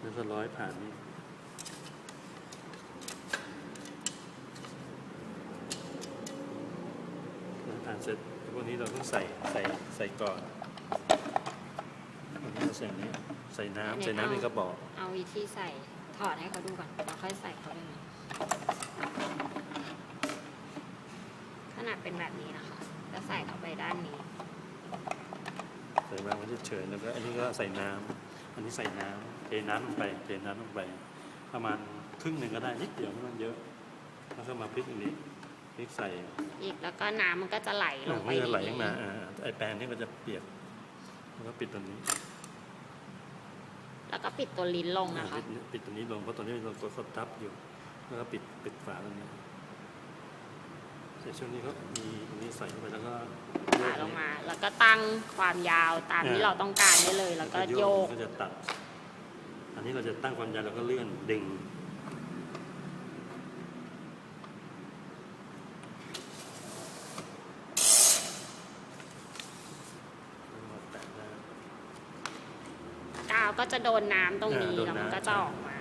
แล้วก็ร้อยผ่านนี่ร้อยผ่านเสร็จพวกนี้เราต้องใส่ใส่ใส่ก่อนอันนี้เราใส่อันนี้ใส่น้ำใส่น้ำในกระบอก เอาวิธีใส่ถอดให้เขาดูก่อนแล้วค่อยใส่เขาได้ไหมขนาดเป็นแบบนี้นะคะจะใส่เข้าไปด้านนี้ ใส่วางไว้เฉยๆแล้วก็อันนี้ก็ใส่น้ำ อันนี้ใส่น้ำเทน้ำลงไปเทน้ำลงไป ประมาณครึ่งหนึ่งก็ได้นิดเดียวไม่ต้องเยอะ แล้วก็มาพลิกอันนี้พลิกใส่อีกแล้วก็น้ำมันก็จะไหลลอ่างไปมันจะไหลในขึ้นนี้มาอ่าไอแปรงนี่ก็จะเปียกแล้วก็ปิดตัวนี้แล้วก็ปิดตัวลิ้นลงอ่านะคะ ปิดปิดตัวนี้ลงเพราะตัวนี้เรากดทับอยู่ แล้วก็ปิดปิดฝาตรงนี้เสร็จช่วงนี้ก็มีตรงนี้ใส่เข้าไปแล้วก็ฝาลงมา แล้วก็ตั้งความยาวตามที่เราต้องการได้เลย แล้วก็โยก ก็จะตัด อันนี้เราจะตั้งความยาวแล้วก็เลื่อนดึงแตะได้กาวก็จะโดนน้ำตรงนี้อ่าโดนแล้วมันน้ำก็จะออกมา